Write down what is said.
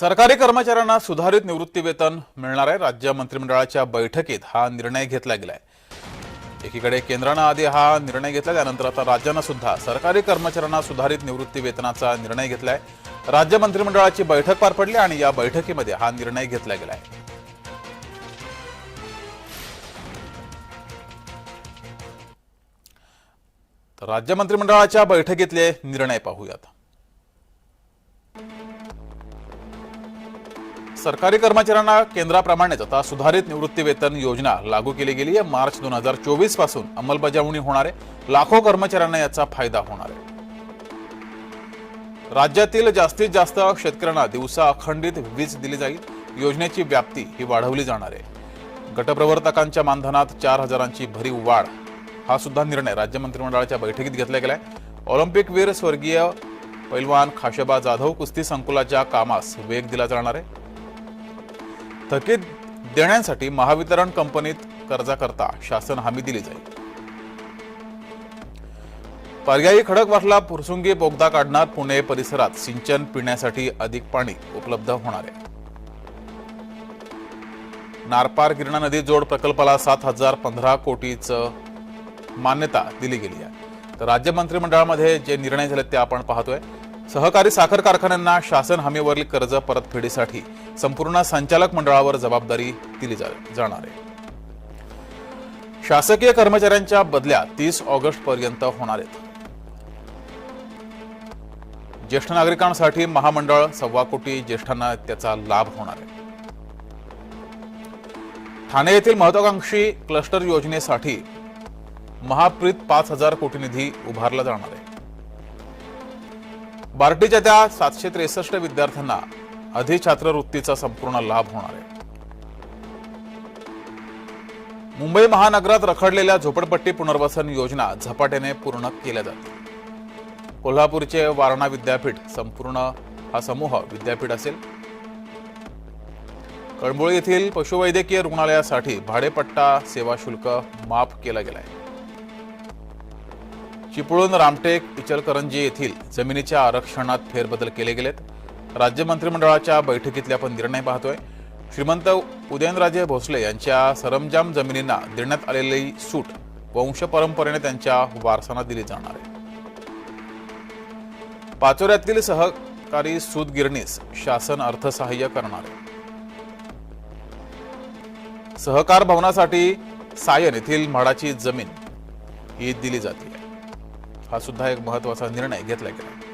सरकारी कर्मचाऱ्यांना सुधारित निवृत्ती वेतन मिळणार आहे. राज्य मंत्रिमंडळाच्या बैठकीत हा निर्णय घेतला गेलाय. एकीकडे केंद्रानं आधी हा निर्णय घेतला त्यानंतर आता राज्यानं सुद्धा सरकारी कर्मचाऱ्यांना सुधारित निवृत्ती वेतनाचा निर्णय घेतलाय. राज्य मंत्रिमंडळाची बैठक पार पडली आणि या बैठकीमध्ये हा निर्णय घेतला गेलाय. तर राज्य मंत्रिमंडळाच्या बैठकीतले निर्णय पाहूयात. सरकारी कर्मचाऱ्यांना केंद्राप्रमाणेच आता सुधारित निवृत्ती वेतन योजना लागू केली गेली आहे. मार्च दोन हजार चोवीसपासून अंमलबजावणी होणार आहे. लाखो कर्मचाऱ्यांना याचा फायदा होणार आहे. राज्यातील जास्तीत जास्त शेतकऱ्यांना दिवसा अखंडित वीज दिली जाईल. योजनेची व्याप्ती ही वाढवली जाणार आहे. गटप्रवर्तकांच्या मानधनात चार हजारांची भरीव वाढ. हा सुद्धा निर्णय राज्य मंत्रिमंडळाच्या बैठकीत घेतला गेलाय. ऑलिम्पिक वीर स्वर्गीय पैलवान खाशबा जाधव कुस्ती संकुलाच्या कामास वेग दिला जाणार आहे. थकीत देण्यासाठी महावितरण कंपनीत कर्जाकरता शासन हमी दिली जाईल. पर्यायी खडकवासला फुरसुंगी बोगदा काढणार पुणे परिसरात सिंचन पिण्यासाठी अधिक पाणी उपलब्ध होणार आहे. नारपार गिरणा नदी जोड प्रकल्पाला सात हजार पंधरा कोटीचं मान्यता दिली गेली आहे. तर राज्य मंत्रिमंडळामध्ये जे निर्णय झाले ते आपण पाहतोय. सहकारी साखर कारखान्यांना शासन हमीवरील कर्ज परतफेडीसाठी संपूर्ण संचालक मंडळावर जबाबदारी दिली जाणार आहे. शासकीय कर्मचाऱ्यांच्या बदल्या तीस ऑगस्ट पर्यंत होणार आहेत. ज्येष्ठ नागरिकांसाठी महामंडळ सव्वा कोटी ज्येष्ठांना त्याचा लाभ होणार आहे. ठाणे येथील महत्वाकांक्षी क्लस्टर योजनेसाठी महाप्रीत पाच हजार कोटी निधी उभारला जाणार आहे. बार्टीच्या त्या सातशे त्रेसष्ट विद्यार्थ्यांना अधिछात्रवृत्तीचा संपूर्ण लाभ होणार आहे. मुंबई महानगरात रखडलेल्या झोपडपट्टी पुनर्वसन योजना झपाट्याने पूर्ण केल्या जातील कोल्हापूरचे वारणा विद्यापीठ संपूर्ण हा समूह विद्यापीठ असेल. कळंबोळी येथील पशुवैद्यकीय रुग्णालयासाठी भाडेपट्टा सेवा शुल्क माफ केला गेलाय. चिपळूण रामटेक इचलकरंजी येथील जमिनीच्या आरक्षणात फेरबदल केले गेलेत. राज्य मंत्रिमंडळाच्या बैठकीतले आपण निर्णय पाहतोय. श्रीमंत उदयनराजे भोसले यांच्या सरंजाम जमिनींना देण्यात आलेली सूट वंश परंपरेने त्यांच्या वारसांना दिली जाणार आहे. पाचोऱ्यातील सहकारी सूतगिरणीस शासन अर्थसहाय्य करणार आहे. सहकार भवनासाठी सायन येथील म्हाडाची जमीन ही दिली जाते. हा सुद्धा एक महत्त्वाचा निर्णय घेतला गेला.